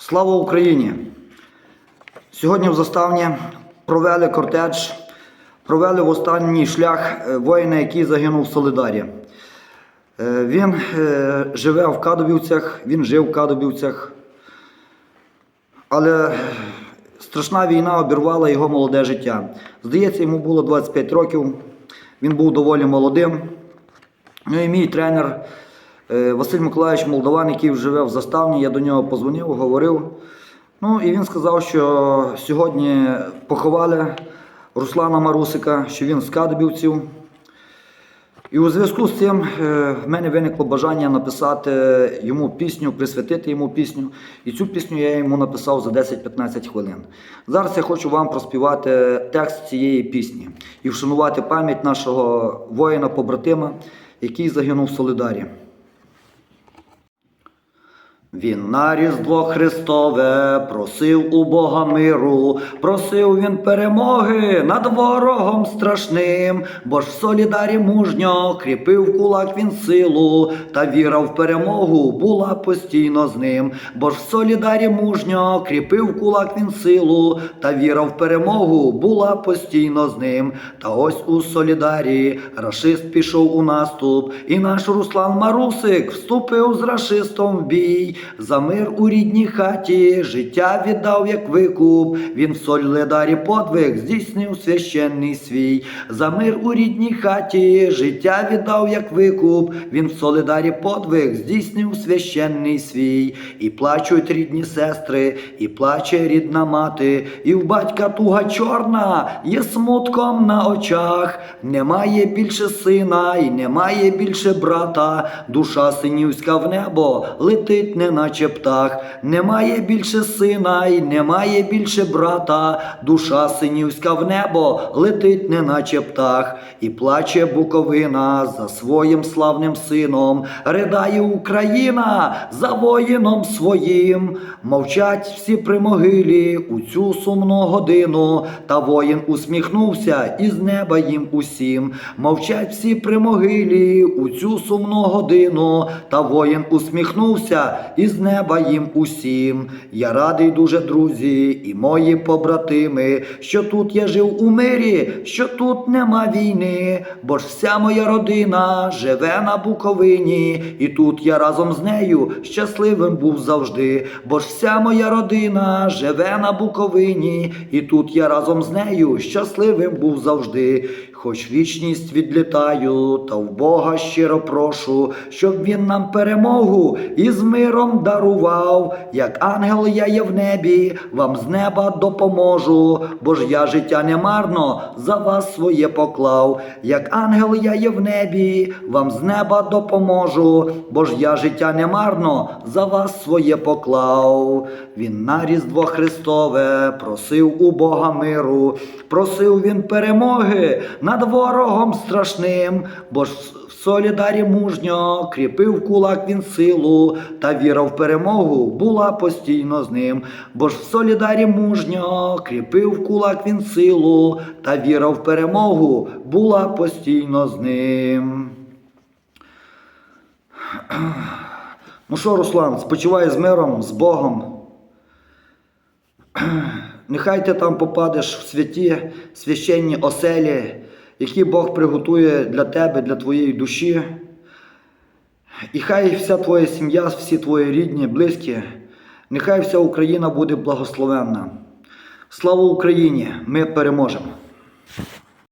Слава Україні! Сьогодні в заставні провели кортеж, провели в останній шлях е, воїна, який загинув в Солидарі. Е, Він е, живе в Кадобівцях, він жив в Кадобівцях, але страшна війна обірвала його молоде життя. Здається, йому було 25 років, він був доволі молодим. Ну і мій тренер Василь Миколаївич Молдаван, який живе в заставні, я до нього позвонив, говорив. Ну і він сказав, що сьогодні поховали Руслана Марусика, що він з Кадбівців. І у зв'язку з цим е, в мене виникло бажання написати йому пісню, присвятити йому пісню. І цю пісню я йому написав за 10-15 хвилин. Зараз я хочу вам проспівати текст цієї пісні і вшанувати пам'ять нашого воїна-побратима, який загинув в Солидарі. Він на Різдво Христове просив у Бога миру, просив він перемоги над ворогом страшним, бо ж в солідарі мужньо кріпив кулак він силу, та віра в перемогу була постійно з ним, бо ж в солідарі мужньо кріпив кулак він силу, та віра в перемогу була постійно з ним. Та ось у солідарі рашист пішов у наступ, і наш Руслан Марусик вступив з рашистом в бій. За мир у рідній хаті життя віддав як викуп. Він в солідарі подвиг здійснив священний свій. За мир у рідній хаті життя віддав як викуп. Він в солидарі подвиг здійснив священний свій. І плачуть рідні сестри, і плаче рідна мати, і в батька туга чорна є смутком на очах. Немає більше сина, і немає більше брата. Душа синівська в небо летить, неначе птах. Немає більше сина, і немає більше брата. Душа синівська в небо летить, неначе птах. І плаче Буковина за своїм славним сином. Ридає Україна за воїном своїм. Мовчать всі при могилі у цю сумну годину. Та воїн усміхнувся із неба їм усім. Мовчать всі при могилі у цю сумну годину. Та воїн усміхнувся із неба їм усім. Я радий дуже, друзі, і мої побратими, що тут я жив у мирі, що тут нема війни, бо ж вся моя родина живе на Буковині, і тут я разом з нею щасливим був завжди, бо ж вся моя родина живе на Буковині, і тут я разом з нею щасливим був завжди. Хоч вічність відлітаю, та в Бога щиро прошу, щоб він нам перемогу і з миром дарував. Як ангел я є в небі, вам з неба допоможу, бо ж я життя не марно за вас своє поклав. Як ангел я є в небі, вам з неба допоможу, бо ж я життя не марно за вас своє поклав. Він на Христове просив у Бога миру, просив він перемоги над ворогом страшним, бо ж в солідарі мужньо кріпив кулак він силу, та віра в перемогу була постійно з ним. Бо ж в солідарі мужньо кріпив кулак він силу, та віра в перемогу була постійно з ним. Ну що, Руслан, спочивай з миром, з Богом. Нехай ти там попадеш в святі священні оселі, які Бог приготує для тебе, для твоєї душі. І хай вся твоя сім'я, всі твої рідні, близькі, нехай вся Україна буде благословенна. Слава Україні! Ми переможемо!